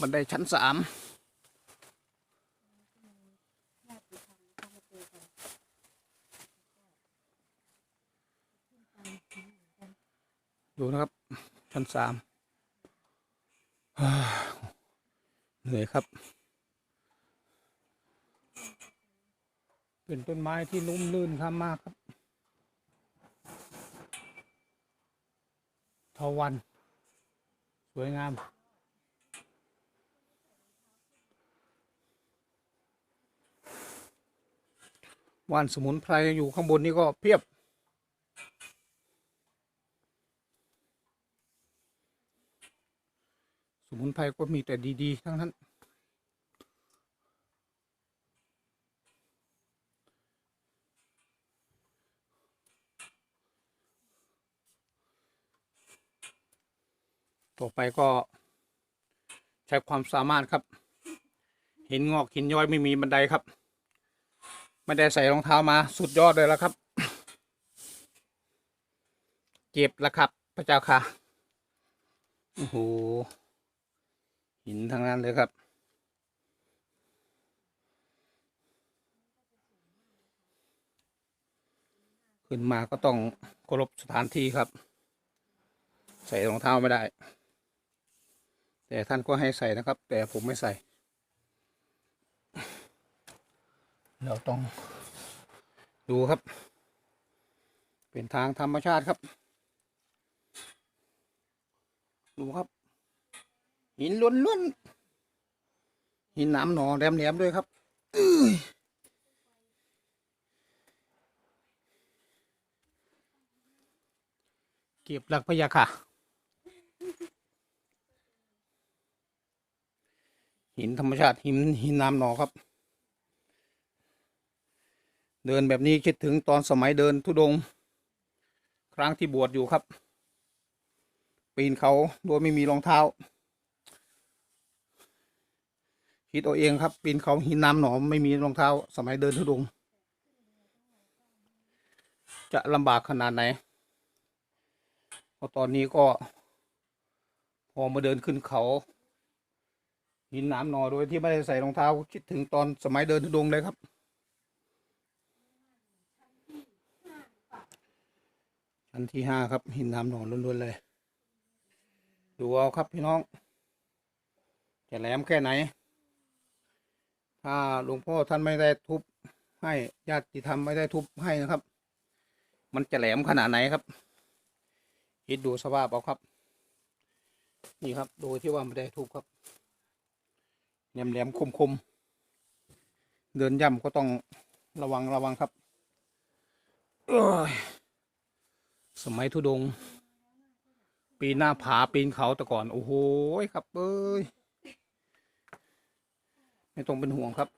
บันไดชั้นสามดูนะครับ ชั้นสามเหนื่อยครับ เป็นต้นไม้ที่นุ่มลื่นครับมากครับทวัน สวยงาม ว่านสมุนไพรอยู่ข้างบนนี้ก็เพียบ สมุนไพรก็มีแต่ดีๆ ทั้งนั้น ต่อไปก็ใช้ความสามารถครับ หินงอกหินย้อยไม่มีบันไดครับ ไม่ได้ใส่รองเท้ามาสุดยอดเลยแล้วครับ เจ็บแล้วครับ พระเจ้าค่ะ โอ้โห หินทั้งนั้นเลยครับ ขึ้นมาก็ต้องเคารพสถานที่ครับ ใส่รองเท้าไม่ได้ แต่ท่านก็ให้ใส่นะครับ แต่ผมไม่ใส่ เราต้องดูครับ เป็นทางธรรมชาติครับ ดูครับ หินล้วนๆหินน้ำหนองแหลมๆด้วยครับเก็บหลักพยาค่ะ หินธรรมชาติหินหินน้ำหนองครับ เดินแบบนี้คิดถึงตอนสมัยเดินทุดง ครั้งที่บวชอยู่ครับ ปีนเขาโดยไม่มีรองเท้า คิดเอาเองครับ ปีนเขาหินน้ำหนอมไม่มีรองเท้า สมัยเดินทุดง จะลำบากขนาดไหนเพราะตอนนี้ก็ พอมาเดินขึ้นเขา หินน้ำหนอโดยที่ไม่ได้ใส่รองเท้า คิดถึงตอนสมัยเดินทุดงเลยครับ ชั้นที่ห้าครับ หินน้ำหนอนล้วนๆเลย ดูเอาครับพี่น้อง จะแหลมแค่ไหน ถ้าหลวงพ่อท่านไม่ได้ทุบให้ญาติธรรมไม่ได้ทุบให้นะครับ มันจะแหลมขนาดไหนครับคิดดูสภาพเอาครับ นี่ครับโดยที่ว่าไม่ได้ทุบครับแหลมๆคมๆเดินย่ำก็ต้องระวังระวังครับ สมัยทุดง ปีนหน้าผาปีนเขาแต่ก่อน โอ้โหครับเอ้ยไม่ต้องเป็นห่วงครับ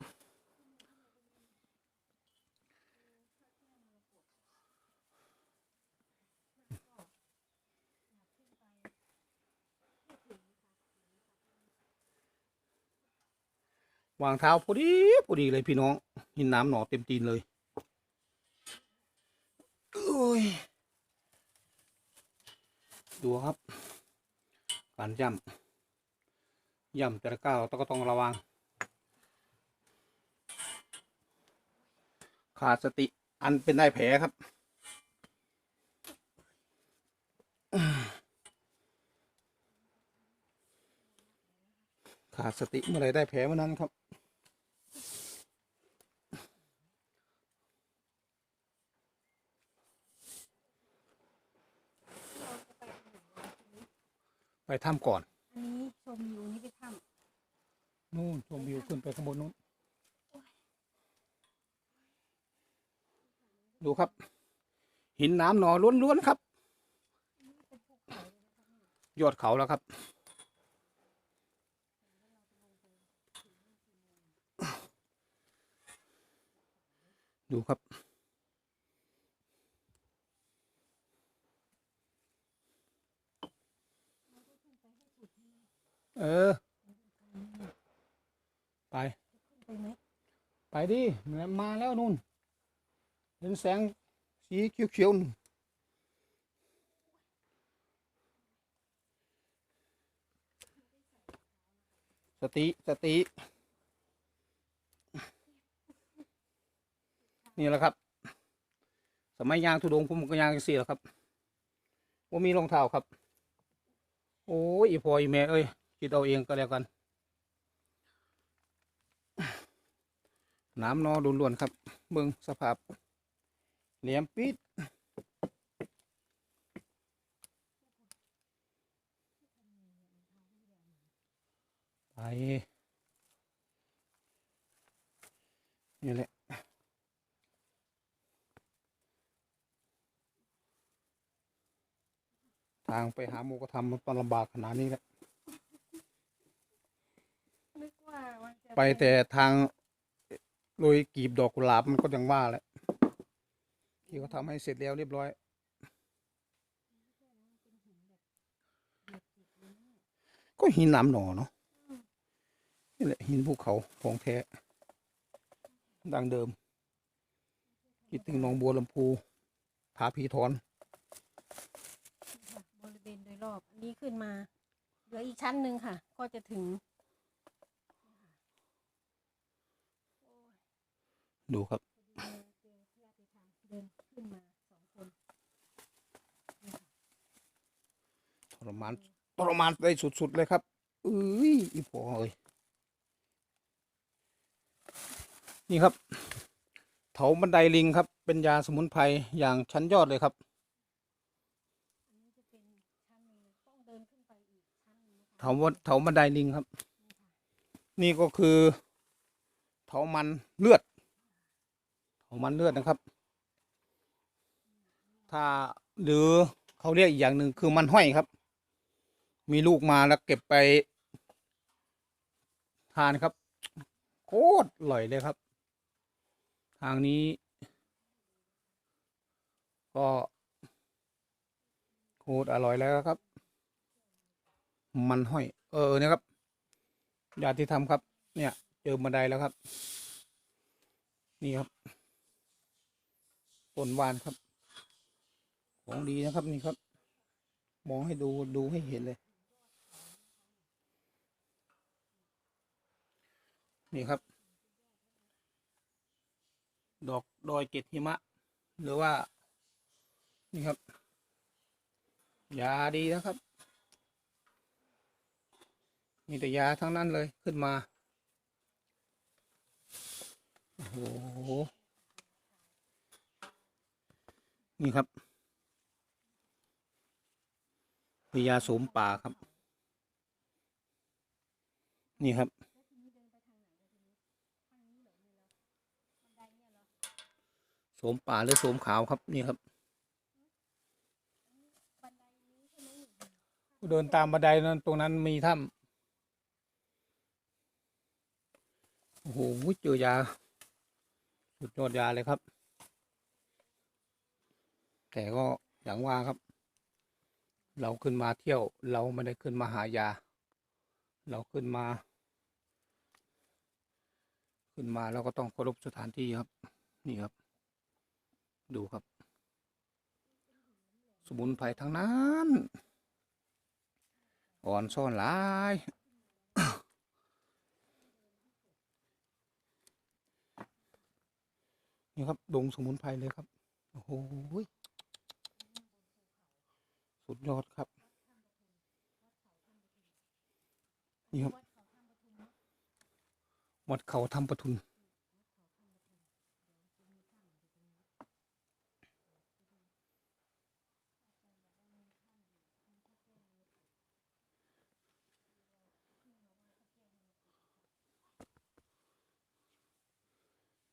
วางเท้าพอดีพอดีเลยพี่น้องหินน้ำหนอเต็มตีนเลย โอ้ย ดูครับการย่ำย่ำแต่ละก้าวต้องก็ต้องระวัง ขาดสติอันเป็นได้แผลครับขาดสติเมื่อไรได้แผลเมื่อนั้นครับ ไปถ้ำก่อน อันนี้ชมวิวนี่ไปถ้นู่นชมวิวขึ้นไปข้างบนนู้น ดูครับ หินน้ำหนอล้วนๆครับ ยอดเขาแล้วครับ ดูครับ ออไปำไปไหมไปดิมาแล้วนู่น เห็นแสงสีเขียวๆนู่นสติ สติ นี่แหละครับ สมัยยางทุดงผมก็ยางเสียครับว่ามีรองเท้าครับ โอ้ยอีพออีแม่เอ้ย คิดเอาเองก็แล้วกัน น้ำนอล้วนๆครับ เบิ่งสภาพเหลี่ยมปิดไปนี่แหละทางไปหาหมูกระทำมันลำบากขนาดนี้แหละ นึกว่ามันจะไปแต่ทางโรยกีบดอกกุหลาบมันก็ยังว่าแหละที่เขาทำให้เสร็จแล้วเรียบร้อย ก็หินน้ำหนอเนาะนี่แหละหินภูเขาของแท้ดังเดิม คิดถึงหนองบัวลำพูผาพีทอนค่ะบริเวณโดยรอบ อันนี้ขึ้นมา เหลืออีกชั้นหนึ่งค่ะ ก็จะถึง ดูครับทรมานทรมานได้สุด ๆ เลยครับเอ้ยอีพอเอ้ยนี่ครับ เถาบันไดลิงครับ เป็นยาสมุนไพรอย่างชั้นยอดเลยครับเถาวัเถาบันไดลิงครับ นี่ก็คือ เถามันเลือด เถามันเลือดนะครับ ถ้าหรือเขาเรียกอีกอย่างหนึ่งคือมันห้อยครับ มีลูกมาแล้วเก็บไป ทานครับ โคตรอร่อยเลยครับ ทางนี้ ก็โคตรอร่อยแล้วครับ มันห้อย เออเนี่ยครับญาที่ทำครับ เนี่ย เจอบันไดแล้วครับ นี่ครับ ต้นวานครับ ของดีนะครับนี่ครับ มองให้ดูดูให้เห็นเลย นี่ครับ ดอกดอยเกตหิมะ หรือว่า นี่ครับยาดีนะครับ มีแต่ยาทั้งนั้นเลยขึ้นมา โอ้โห นี่ครับพญาโสมป่าครับ นี่ครับ โสมป่าหรือโสมขาวครับ นี่ครับ เดินตามบันไดนั้นตรงนั้นมีถ้ำโอ้โหเจอยา สุดยอดยาเลยครับ แต่ก็อย่างว่าครับ เราขึ้นมาเที่ยว เราไม่ได้ขึ้นมาหายา เราขึ้นมา ขึ้นมาเราก็ต้องเคารพสถานที่ครับ นี่ครับ ดูครับ สมุนไพรทั้งนั้นอ่อนซ่อนหลายนี่ครับดงสมุนไพรเลยครับ โอ้โหย สุดยอดครับ นี่ครับ วัดเขาทำปทุน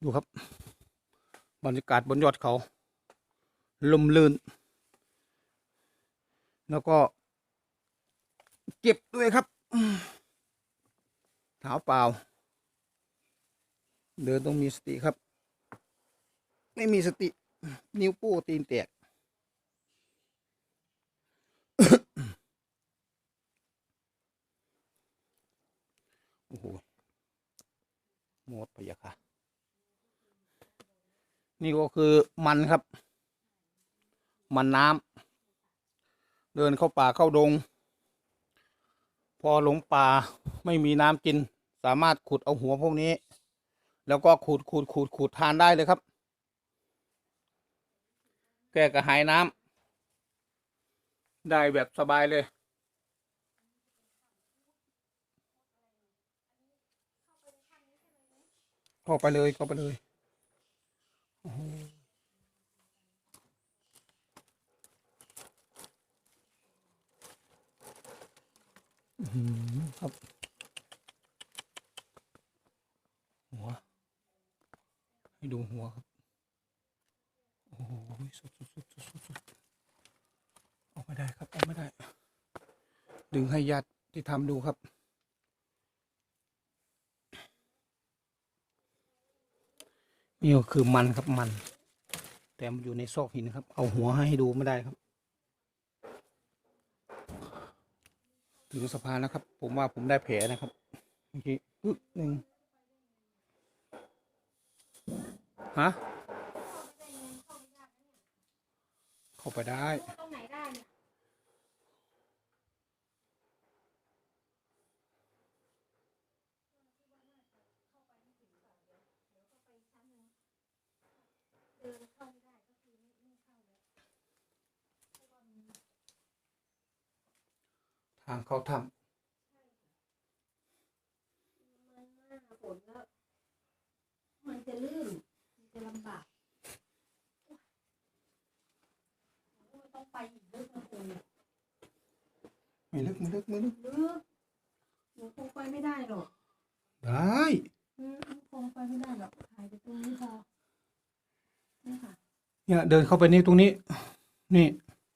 ดูครับ บรรยากาศบนยอดเขา ลมลื่น แล้วก็เก็บด้วยครับเท้าเปล่า เดินต้องมีสติครับ ไม่มีสติ นิ้วโป้ตีนแตกโอ้โหหมดไปยะค่ะ นี่ก็คือมันครับ มันน้ำ เดินเข้าป่าเข้าดง พอหลงป่าไม่มีน้ำกิน สามารถขุดเอาหัวพวกนี้ แล้วก็ขูดขูดขูดขูดทานได้เลยครับ แก้กระหายน้ำได้แบบสบายเลยเข้าไปเลยเข้าไปเลยโอ้โหอื้อหือ ครับ หัว ให้ดูหัวครับ โอ้โหสุดสุดสุดสุดสุดออกไม่ได้ครับออกไม่ได้ ดึงให้ญาติที่ทำดูครับ นี่ก็คือมันครับมัน แต่มันอยู่ในซอกหินครับ เอาหัวให้ดูไม่ได้ครับ ถึงสะพานแล้วครับ ผมว่าผมได้แผลนะครับเมื่อกี้อึ๊กหนึ่งฮะเข้าไปได้ ตรงไหนได้เนี่ย ทางเข้าถ้มันหน้าฝนแล้ว มันจะลื่น มันจะลำบากโอ้ยต้องไปอีกลึกนะคุณำไม่ลึกไม่ลึกไม่ลึกลึกหนูคงไปไม่ได้หรอก ได้อืมคงไปไม่ได้หรอกถ่ายไปตรงนี้พอนี่ค่ะ เนี่ยเดินเข้าไปนี่ตรงนี้ นี่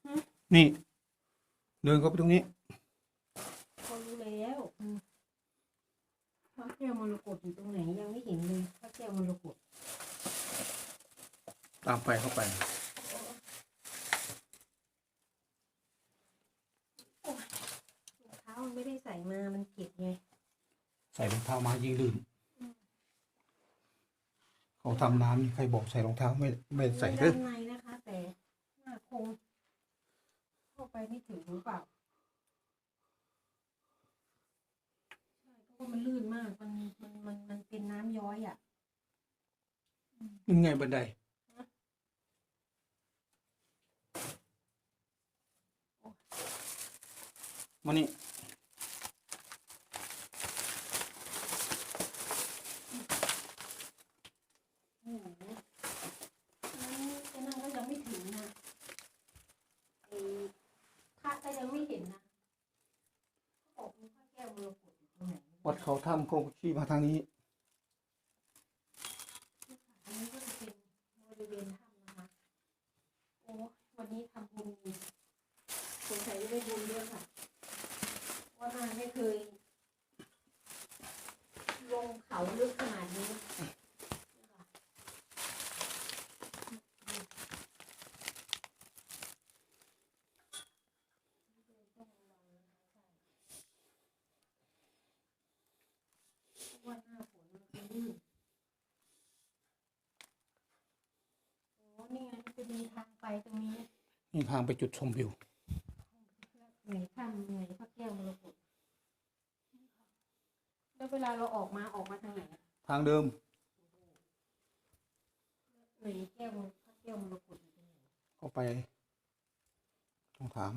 ฮะนี่ เดินเข้าไปตรงนี้ พอรู้แล้วอืมพ ระแก้วมรกตอยู่ตรงไหนยังไม่เห็นเลยพระแก้วมรกตตามไปเข้าไป รองเท้ามันไม่ได้ใส่มา มันเก็บไงใส่รองเท้ามายิงลื่นเขาทำน้ำนี่ใครบอกใส่รองเท้าไม่ไม่ใส่ไม่เด้อด้านในนะคะ แต่หน้าคงเข้าไปไม่ถึงหรือเปล่าใช่ เพราะว่ามันลื่นมาก มันมันมันมันเป็นน้ำย้อยอะ ยังไงบันได มานี่ โอ้โหนั่นนั่นก็ยังไม่ถึงนะไอ้พระก็ยังไม่เห็นนะเขาบอกมีพระแก้วมรกตอยู่ตรงไหน วัด เขาถ้ำโคงชี้มาทางนี้ อันนี้ก็จะเป็นบริเวณถ้ำนะคะ โอ้วันนี้ทำบุญสงสัยจะได้บุญด้วยค่ะ ว่านาไม่เคย ลงเขาลึกขนาดนี้นะคะเพราะว่าหน้าฝนมันจะลื่น โอ้นี่ไงมันจะมีทางไป ตรงนี้นี่ทางไปจุดชมวิวไหนถ้ำไหนพระแก้วมรกตแล้วเวลาเราออกมาออกมาทางไหนอะทางเดิมไหนแก้วมรพระแก้วมรกตอยู่ตรงไหนเข้าไปต้องถาม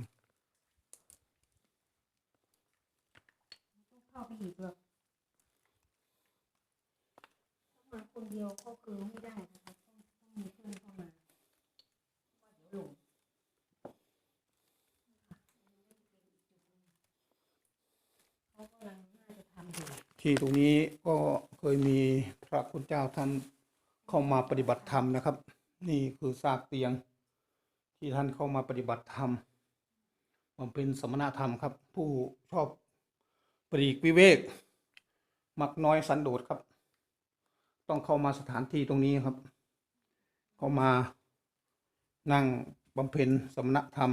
ต้องเข้าไปอีกเหรอถ้ามาคนเดียวก็คือไม่ได้นะคะต้องต้องมีเพื่อนเข้ามาว่าเดี๋ยวหลงเขากำลังน่าจะทำอยู่ ที่ตรงนี้ก็เคยมีพระคุณเจ้าท่านเข้ามาปฏิบัติธรรมนะครับ นี่คือซากเตียง ที่ท่านเข้ามาปฏิบัติธรรมมันเป็นสมณธรรมครับ ผู้ชอบปรีกวิเวก มักน้อยสันโดษครับ ต้องเข้ามาสถานที่ตรงนี้ครับ เข้ามานั่งบำเพ็ญสมณธรรม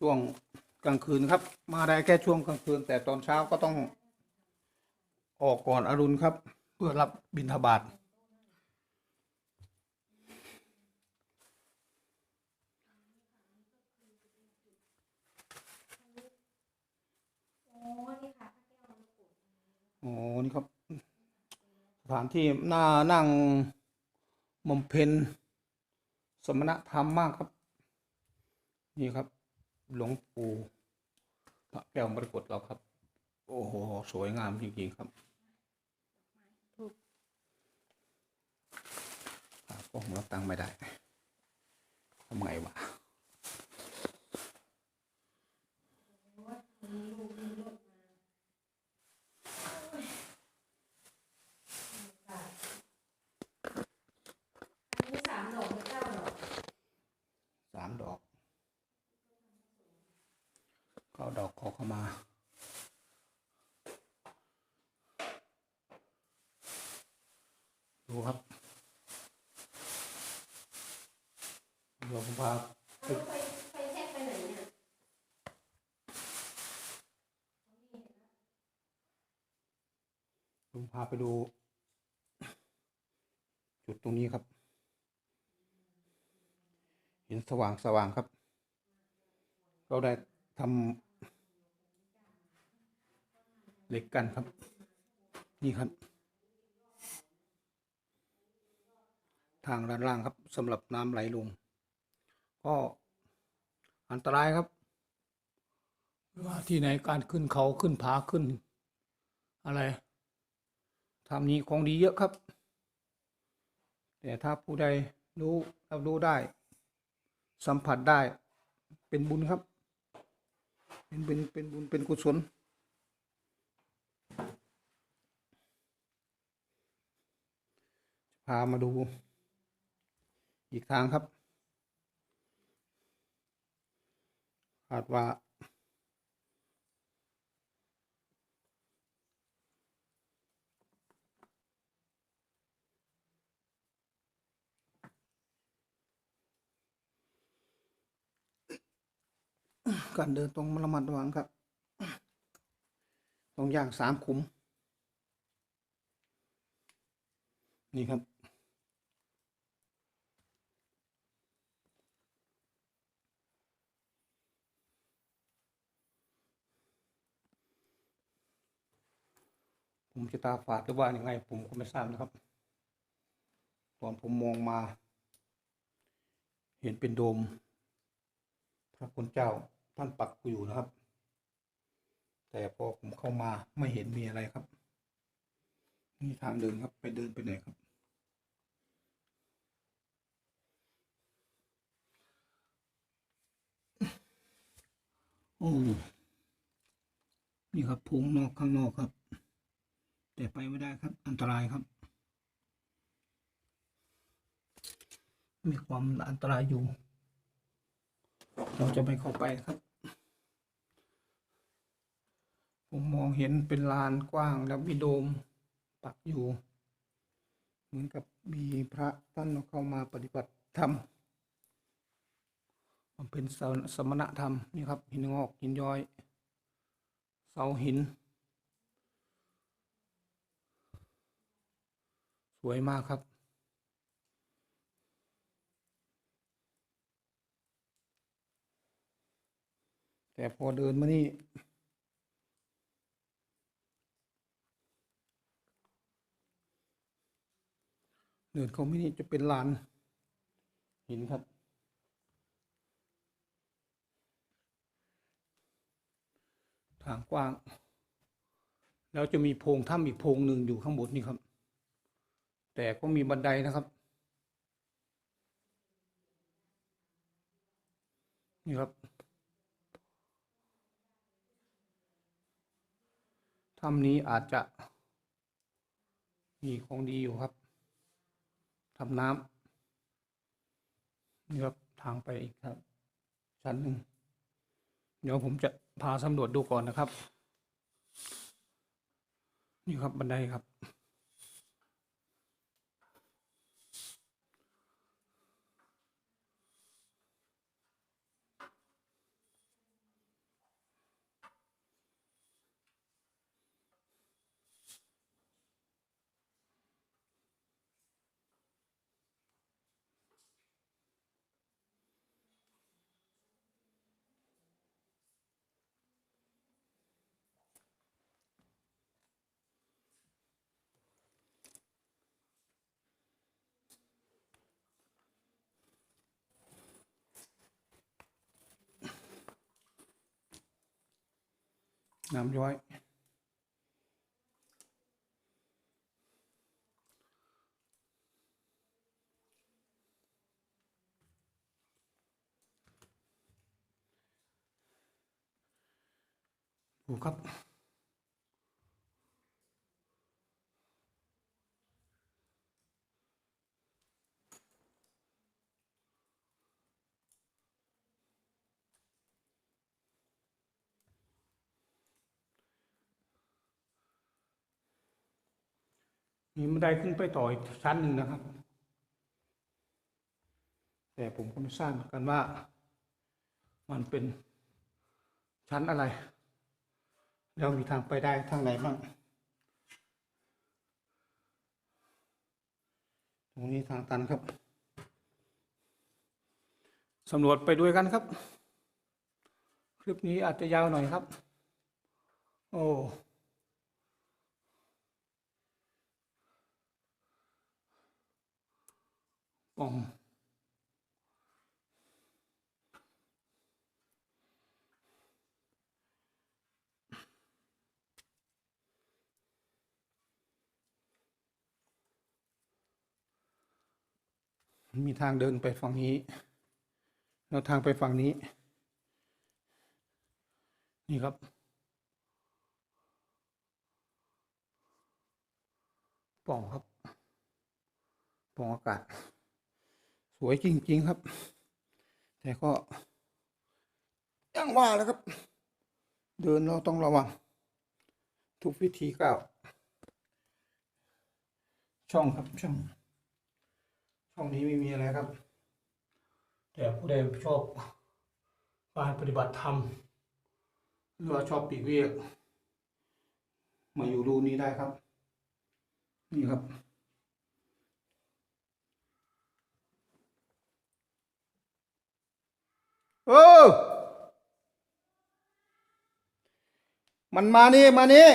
ช่วงกลางคืนครับ มาได้แค่ช่วงกลางคืน แต่ตอนเช้าก็ต้อง ออกก่อนอรุณครับ เพื่อรับบิณฑบาตโอ้นี่ครับ สถานที่น่านั่งมมเพนสมณธรรมมากครับ นี่ครับ หลวงปู่พระแก้วมรกตเราครับ โอ้โห สวยงามจริงๆครับ ผมรับตังค์ไม่ได้ทำไงวะ อันนี้สามดอกหรือเก้าดอก สามดอกเก้าดอกขอเข้ามา ดูครับเดี๋ยวผมพา เอาแล้วไฟไฟแช็กไปไหนเนี่ย ผมพาไปดู จุดตรงนี้ครับ เห็นสว่างสว่างครับ เราได้ทำเหล็กกันครับ นี่ครับ ทางด้านล่างครับสำหรับน้ำไหลลง ก็อันตรายครับว่าที่ไหนการขึ้นเขาขึ้นผาขึ้น อะไรทำนี้ของดีเยอะครับ แต่ถ้าผู้ใดรู้รับรู้ได้ สัมผัสได้เป็นบุญครับ เป็นเป็นเป็นบุญเป็นกุศลพามาดูอีกทางครับคาดว่า การเดินตรงระมัดระวังครับ ตรงอย่างสามขุม นี่ครับ ผมจะตาฝาดหรือว่ายังไง ผมก็ไม่ทราบนะครับ ตอนผมมองมา เห็นเป็นโดมพระคุณเจ้า ท่านปักอยู่นะครับ แต่พอผมเข้ามาไม่เห็นมีอะไรครับ นี่ทางเดินครับ ไปเดินไปไหนครับ โอ้นี่ครับพุงนอกข้างนอกครับ แต่ไปไม่ได้ครับ อันตรายครับ มีความอันตรายอยู่ เราจะไม่เข้าไปครับ ผมมองเห็นเป็นลานกว้างแล้วมีโดมปักอยู่ เหมือนกับมีพระท่านเข้ามาปฏิบัติธรรมมันเป็นสมสมณธรรมนี่ครับ หินงอกหินย้อย เสาหิน สวยมากครับแต่พอเดินมานี่ เดินเขาไม่นี่จะเป็นลานหินครับ ทางกว้าง แล้วจะมีโพรงถ้ำอีกโพรงหนึ่งอยู่ข้างบนนี่ครับ แต่ก็มีบันไดนะครับ นี่ครับถ้ำนี้อาจจะมีของดีอยู่ครับ ทำน้ำนี่ครับทางไปอีกครับ ชั้นหนึ่งเดี๋ยวผมจะพาสำรวจดูก่อนนะครับ นี่ครับบันไดครับ น้ำย้อ มีบันไดขึ้นไปต่ออีกชั้นหนึ่งนะครับ แต่ผมก็ไม่ทราบเหมือนกันว่า มันเป็นชั้นอะไร แล้วมีทางไปได้ทางไหนบ้าง ตรงนี้ทางตันครับสำรวจไปด้วยกันครับ คลิปนี้อาจจะยาวหน่อยครับ โอ้ ปล่องมีทางเดินไปฝั่งนี้ แล้วทางไปฝั่งนี้ นี่ครับ ป่องครับ ป่องอากาศ สวยจริง ๆ ครับ แต่ก็ยังว่าแล้วครับ เดินเราต้องระวัง ทุกวิธีก้าวช่องครับช่อง ช่องนี้ไม่มีอะไรครับ แต่ผู้ใดชอบการปฏิบัติธรรมหรือว่าชอบปีกเวียกมาอยู่รูนี้ได้ครับ นี่ครับ เออ มันมานี่ มานี่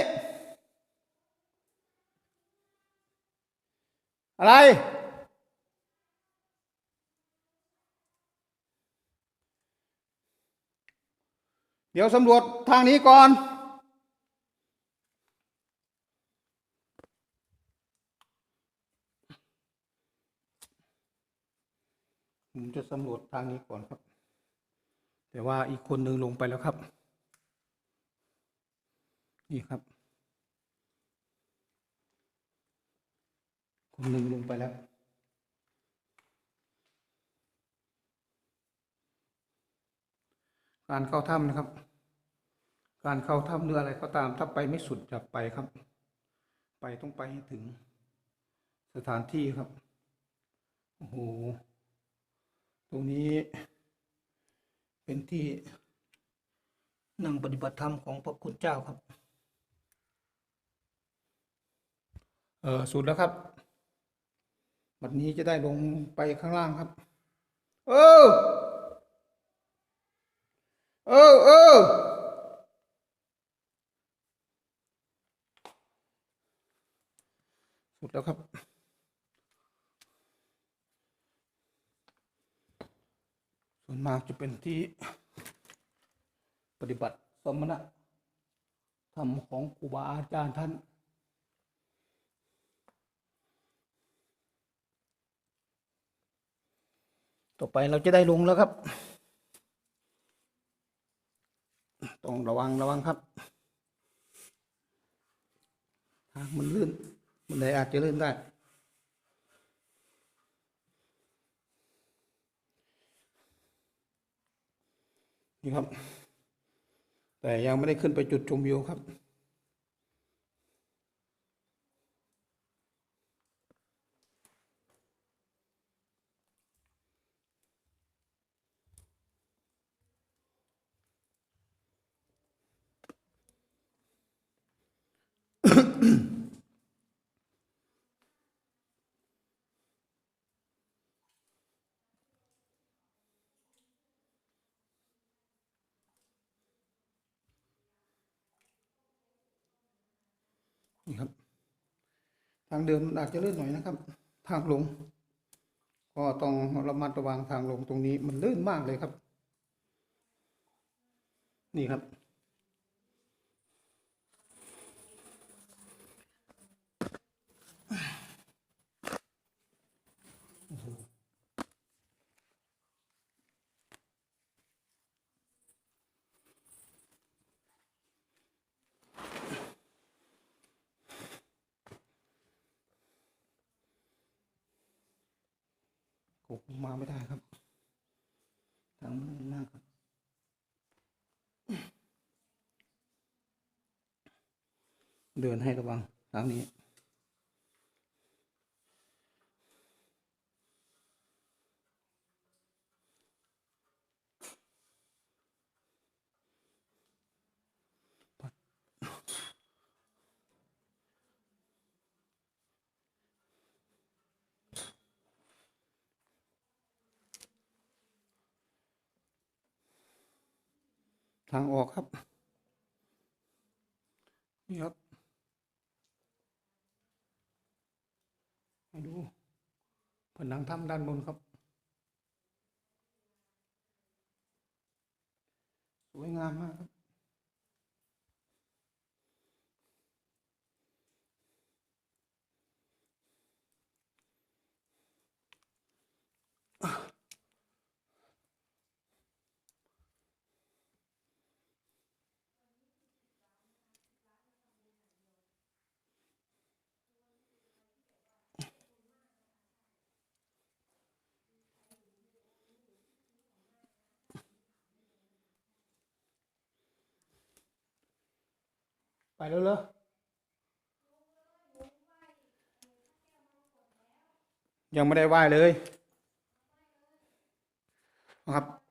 อะไร เดี๋ยวสำรวจทางนี้ก่อนผมจะสำรวจทางนี้ก่อนครับ แต่ว่าอีกคนหนึ่งลงไปแล้วครับ นี่ครับ คนหนึ่งลงไปแล้ว การเข้าถ้ำนะครับ การเข้าถ้ำหรืออะไรก็ตามถ้าไปไม่สุดจะไปครับ ไปต้องไปให้ถึงสถานที่ครับ โอ้โห ตรงนี้ เป็นที่นั่งปฏิบัติธรรมของพระคุณเจ้าครับ เออสุดแล้วครับ วันนี้จะได้ลงไปข้างล่างครับ เออ เออเออสุดแล้วครับ ส่วน มากจะเป็นที่ปฏิบัติสมณะธรรมของครูบาอาจารย์ท่าน ต่อไปเราจะได้ลงแล้วครับ ต้องระวังระวังครับ ทางมันลื่น มันไหนอาจจะลื่นได้ นี่ครับ แต่ยังไม่ได้ขึ้นไปจุดชมวิวครับ นี่ครับ ทางเดินมันอาจจะลื่นหน่อยนะครับ ทางลง ก็ต้องระมัดระวังทางลงตรงนี้มันลื่นมากเลยครับ นี่ครับ ผมมาไม่ได้ครับ ทางมันมากครับเดินให้ระวังทางนี้ ทางออกครับ นี่ครับให้ดูผนังถ้ำด้านบนครับ สวยงามมากครับ ไปแล้วเหรอยังไม่ได้ไหว้เลยนะครับ